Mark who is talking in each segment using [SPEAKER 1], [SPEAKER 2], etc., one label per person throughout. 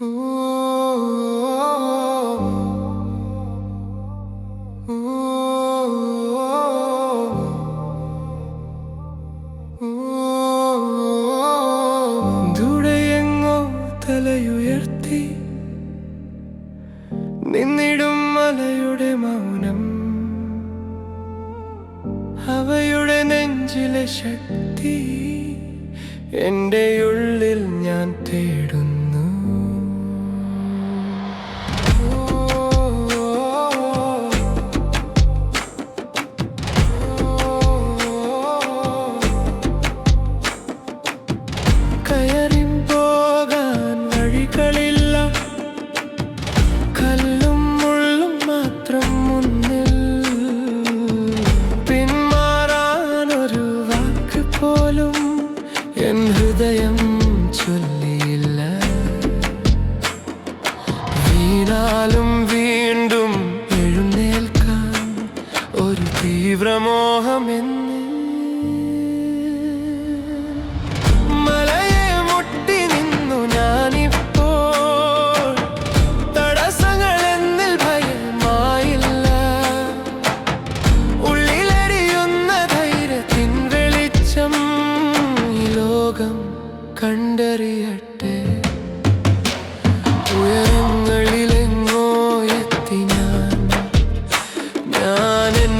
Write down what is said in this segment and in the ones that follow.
[SPEAKER 1] തലയുയർത്തി മലയുടെ നെഞ്ചിലെ ശക്തി എന്റെ ഉള്ളിൽ ഞാൻ തേടുന്നു. കയറി വീണ്ടും എഴുന്നേൽക്കാൻ ഒരു തീവ്രമോഹമെന്ന്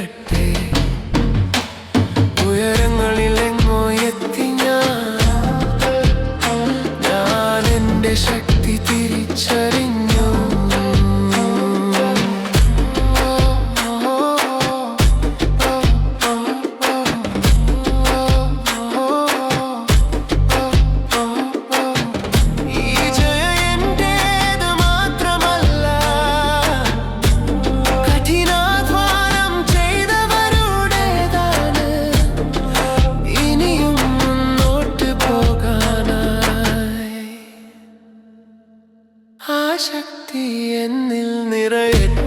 [SPEAKER 1] ഉയരട്ടെ ഉയരങ്ങളിൽ ശക്തി എന്നിൽ നിറയട്ടെ